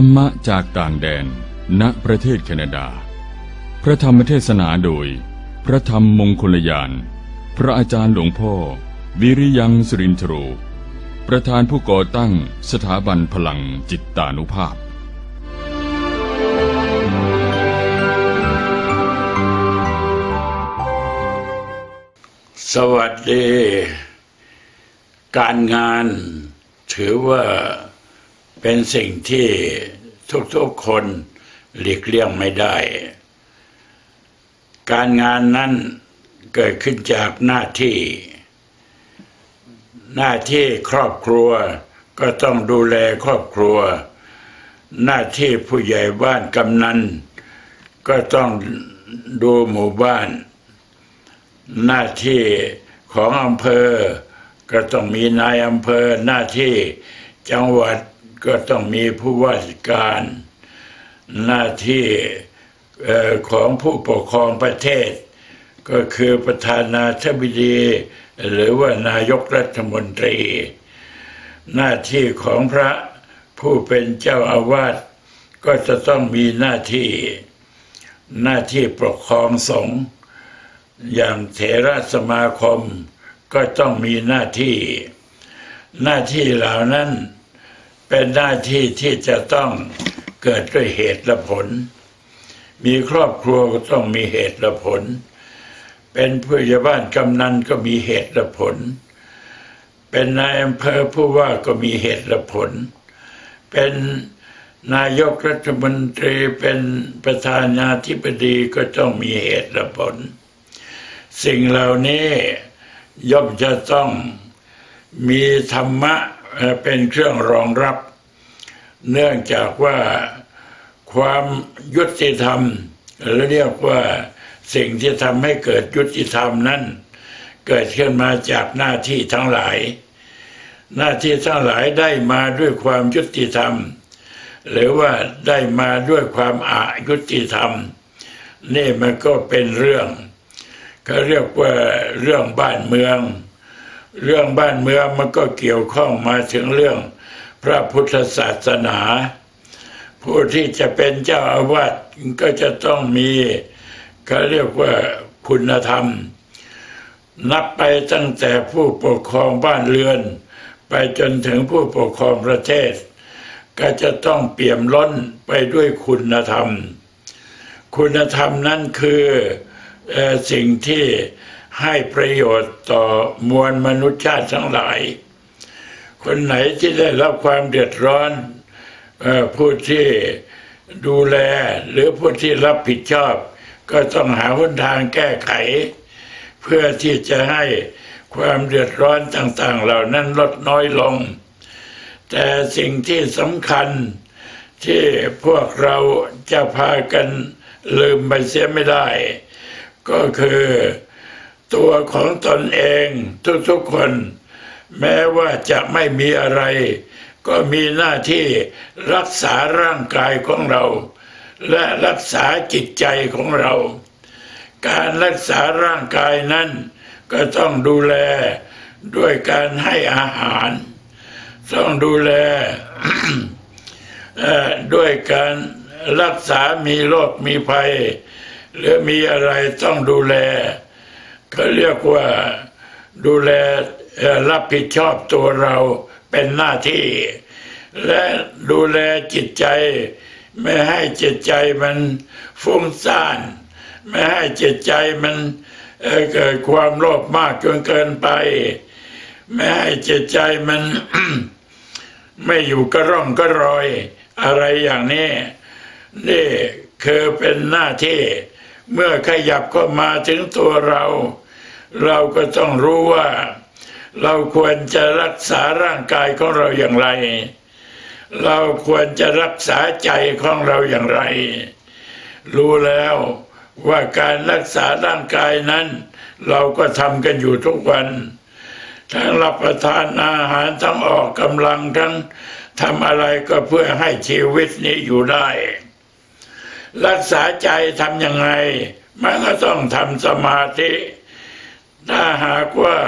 รรมะจากต่างแดน ณ ประเทศแคนาดา พระธรรมเทศนาโดย พระธรรมมงคลยาน พระอาจารย์หลวงพ่อ วิริยังสรินทโรประธานผู้ก่อตั้งสถาบันพลังจิตตานุภาพ สวัสดี การงานถือว่า เป็นสิ่งที่ทุกๆคนหลีกเลี่ยงไม่ได้ การงานนั้นเกิดขึ้นจากหน้าที่ หน้าที่ครอบครัวก็ต้องดูแลครอบครัว หน้าที่ผู้ใหญ่บ้านกำนัน ก็ต้องดูหมู่บ้าน หน้าที่ของอำเภอ ก็ต้องมีนายอำเภอหน้าที่จังหวัด ก็ต้องมีผู้ว่าราชการหน้าที่ของผู้ปกครองประเทศ ก็คือประธานาธิบดี หรือว่านายกรัฐมนตรี หน้าที่ของพระผู้เป็นเจ้าอาวาสก็จะต้องมีหน้าที่หน้าที่ปกครองสงฆ์อย่างเถรสมาคมก็ต้องมีหน้าที่ หน้าที่เหล่านั้น เป็นหน้าที่ที่จะต้องเกิดด้วยเหตุและผล มีครอบครัวก็ต้องมีเหตุและผล เป็นผู้ใหญ่บ้านกำนันก็มีเหตุและผล เป็นนายอำเภอผู้ว่าก็มีเหตุและผล เป็นนายกรัฐมนตรีเป็นประธานาธิบดีก็ต้องมีเหตุและผล สิ่งเหล่านี้ย่อมจะต้องมีธรรมะ เป็นเครื่องรองรับ เนื่องจากว่าความยุติธรรมหรือเรียกว่าสิ่งที่ทำให้เกิดยุติธรรมนั้น เกิดขึ้นมาจากหน้าที่ทั้งหลาย หน้าที่ทั้งหลายได้มาด้วยความยุติธรรม หรือว่าได้มาด้วยความอายุติธรรม นี่มันก็เป็นเรื่องเขาเรียกว่าเรื่องบ้านเมือง เรื่องบ้านเมืองมันก็เกี่ยวข้องมาถึงเรื่องพระพุทธศาสนา ผู้ที่จะเป็นเจ้าอาวาสก็จะต้องมีเขาเรียกว่าคุณธรรม นับไปตั้งแต่ผู้ปกครองบ้านเรือน ไปจนถึงผู้ปกครองประเทศ ก็จะต้องเปี่ยมล้นไปด้วยคุณธรรม คุณธรรมนั้นคือเอ่อ สิ่งที่ให้ประโยชน์ต่อมวลมนุษยชาติทั้งหลาย คนไหนที่ได้รับความเดือดร้อนอผู้ที่ดูแลหรือผู้ที่รับผิดชอบ ก็ต้องหาหนทางแก้ไข เพื่อที่จะให้ความเดือดร้อนต่างๆ เหล่านั้นลดน้อยลง แต่สิ่งที่สำคัญที่พวกเราจะพากันลืมไปเสียไม่ได้ ก็คือ ตัวของตนเองทุกๆคน แม้ว่าจะไม่มีอะไร ก็มีหน้าที่รักษาร่างกายของเรา และรักษาจิตใจของเรา การรักษาร่างกายนั้น ก็ต้องดูแลด้วยการให้อาหาร ต้องดูแลด้วยการรักษามีโรคมีภัย หรือมีอะไรต้องดูแล ก็เรียกว่าดูแลรับผิดชอบตัวเราเป็นหน้าที่ และดูแลจิตใจ ไม่ให้จิตใจมันฟุ้งซ่าน ไม่ให้จิตใจมันเเกิดความโลภมากจนเกินไป ไม่ให้จิตใจมันไม่อยู่กระร่องกระรอยอะไรอย่างนี้ นี่คือเป็นหน้าที่ เมื่อขยับเข้ามาถึงตัวเรา เราก็ต้องรู้ว่า เราควรจะรักษาร่างกายของเราอย่างไร เราควรจะรักษาใจของเราอย่างไร รู้แล้วว่าการรักษาร่างกายนั้น เราก็ทำกันอยู่ทุกวัน ทั้งรับประทานอาหารทั้งออกกำลังทั้งทำอะไรก็เพื่อให้ชีวิตนี้อยู่ได้ รักษาใจทำยังไง มันก็ต้องทำสมาธิ ถ้าหากว่า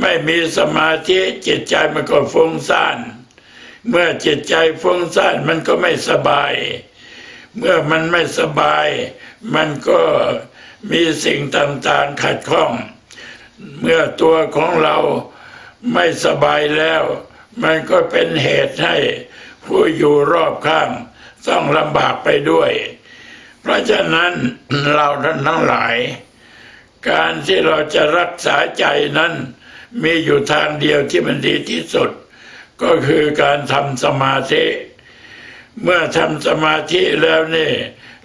ไม่มีสมาธิจิตใจมันก็ฟุ้งซ่าน เมื่อจิตใจฟุ้งซ่านมันก็ไม่สบาย เมื่อมันไม่สบาย มันก็มีสิ่งต่างๆขัดข้อง เมื่อตัวของเราไม่สบายแล้ว มันก็เป็นเหตุให้ผู้อยู่รอบข้าง ต้องลำบากไปด้วย เพราะฉะนั้นเราท่านทั้งหลาย การที่เราจะรักษาใจนั้น มีอยู่ทางเดียวที่มันดีที่สุด ก็คือการทำสมาธิ เมื่อทำสมาธิแล้วนี่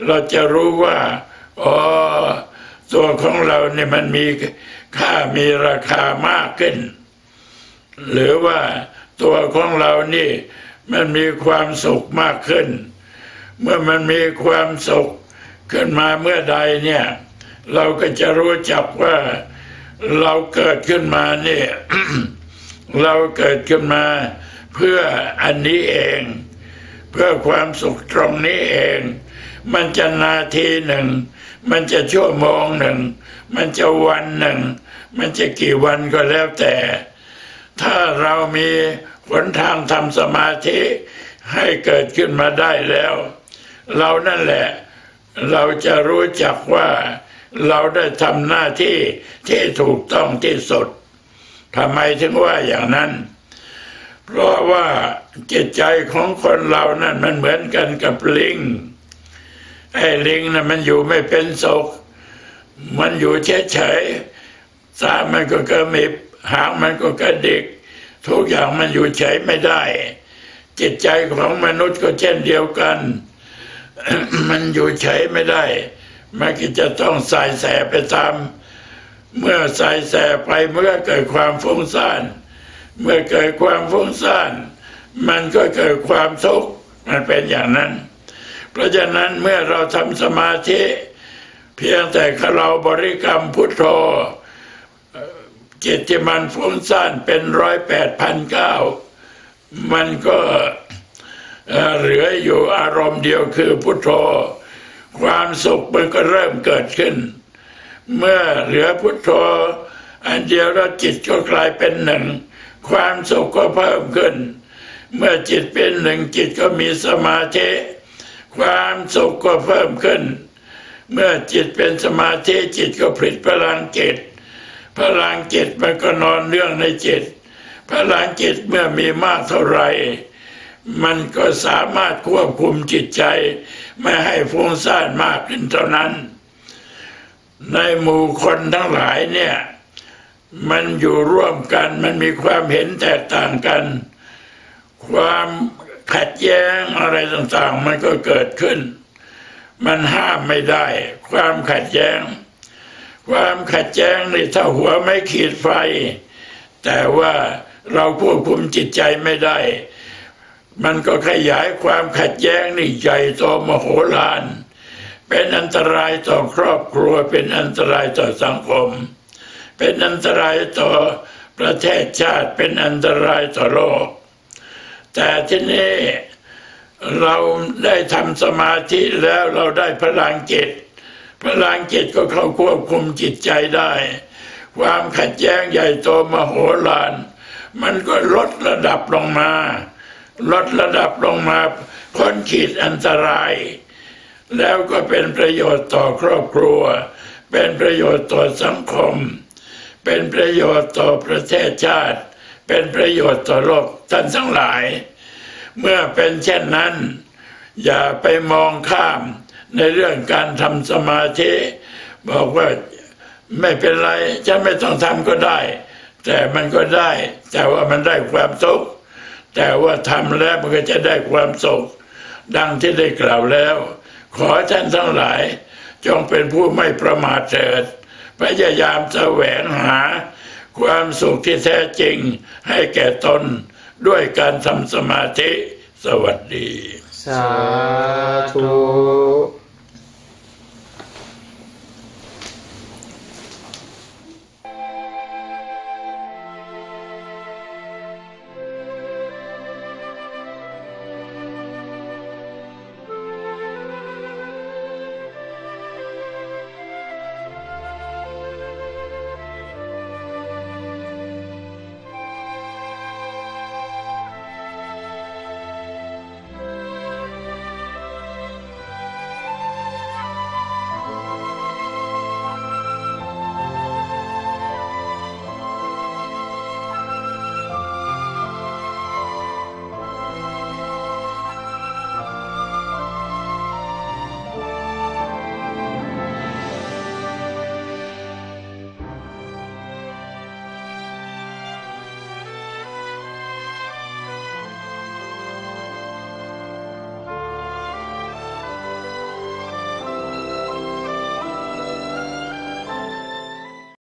เราจะรู้ว่าอ๋อตัวของเราเนี่ยมันมีค่ามีราคามากขึ้น หรือว่าตัวของเรานี่มันมีความสุขมากขึ้น เมื่อมันมีความสุขขึ้นมาเมื่อใดเนี่ย เราก็จะรู้จักว่าเราเกิดขึ้นมาเนี่ยเราเกิดขึ้นมาเพื่ออันนี้เอง เพื่อความสุขตรงนี้เอง มันจะนาทีหนึ่ง มันจะชั่วโมงหนึ่ง มันจะวันหนึ่ง มันจะกี่วันก็แล้วแต่ ถ้าเรามีหนทางทำสมาธิให้เกิดขึ้นมาได้แล้ว เรานั่นแหละ เราจะรู้จักว่าเราได้ทำหน้าที่ที่ถูกต้องที่สุดทำไมถึงว่าอย่างนั้น เพราะว่าจิตใจของคนเรานั่นมันเหมือนกันกับลิงไอ้ลิงนะ่ะมันอยู่ไม่เป็นสุขมันอยู่เฉยๆตามันก็กระมิบหางมันก็กระดิก ทุกอย่างมันอยู่เฉยไม่ได้ จิตใจของมนุษย์ก็เช่นเดียวกัน มันอยู่เฉยไม่ได้ มันก็จะต้องใส่แสไปตาม เมื่อใส่แสไปเมื่อเกิดความฟุ้งซ่าน เมื่อเกิดความฟุ้งซ่าน มันก็เกิดความทุกข์มันเป็นอย่างนั้น เพราะฉะนั้นเมื่อเราทำสมาธิ เพียงแต่เราบริกรรมพุทโธจิตที่มันฟุ้งซ่านเป็นร้อยแปดพันเก้ามันก็ เหลืออยู่อารมณ์เดียวคือพุทโธ ความสุขมันก็เริ่มเกิดขึ้น เมื่อเหลือพุทโธ อันเดียวแล้วจิตก็กลายเป็นหนึ่ง ความสุขก็เพิ่มขึ้น เมื่อจิตเป็นหนึ่งจิตก็มีสมาธิความสุขก็เพิ่มขึ้น เมื่อจิตเป็นสมาธิจิตก็ผลิตพลังจิตพลังจิตมันก็นอนเรื่องในจิตพลังจิตเมื่อมีมากเท่าไหร่ มันก็สามารถควบคุมจิตใจ ไม่ให้ฟุ้งซ่านมากขึ้นเท่านั้น ในหมู่คนทั้งหลายเนี่ย มันอยู่ร่วมกันมันมีความเห็นแตกต่างกัน ความขัดแย้งอะไรต่างๆ มันก็เกิดขึ้น มันห้ามไม่ได้ ความขัดแย้ง ความขัดแย้งนี่ถ้าหัวไม่ขีดไฟ แต่ว่าเราควบคุมจิตใจไม่ได้ มันก็ขยายความขัดแย้งนี่ใหญ่โตมโหฬารเป็นอันตรายต่อครอบครัว เป็นอันตรายต่อสังคม เป็นอันตรายต่อประเทศชาติเป็นอันตรายต่อโลก แต่ที่นี้เราได้ทำสมาธิแล้วเราได้พลังจิตพลังจิตก็เข้าควบคุมจิตใจได้ ความขัดแย้งใหญ่โตมโหฬารมันก็ลดระดับลงมา ลดระดับลงมาพ้นขีดอันตราย แล้วก็เป็นประโยชน์ต่อครอบครัว เป็นประโยชน์ต่อสังคม เป็นประโยชน์ต่อประเทศชาติ เป็นประโยชน์ต่อโลกท่านทั้งหลาย เมื่อเป็นเช่นนั้น อย่าไปมองข้ามในเรื่องการทำสมาธิ บอกว่าไม่เป็นไรจะไม่ต้องทำก็ได้ แต่มันก็ได้ แต่ว่ามันได้ความสุข แต่ว่าทำแล้วมันก็จะได้ความสุขดังที่ได้กล่าวแล้ว ขอท่านทั้งหลาย จงเป็นผู้ไม่ประมาทเถิด พยายามแสวงหา ความสุขที่แท้จริงให้แก่ตนด้วยการทำสมาธิสวัสดี สาธุ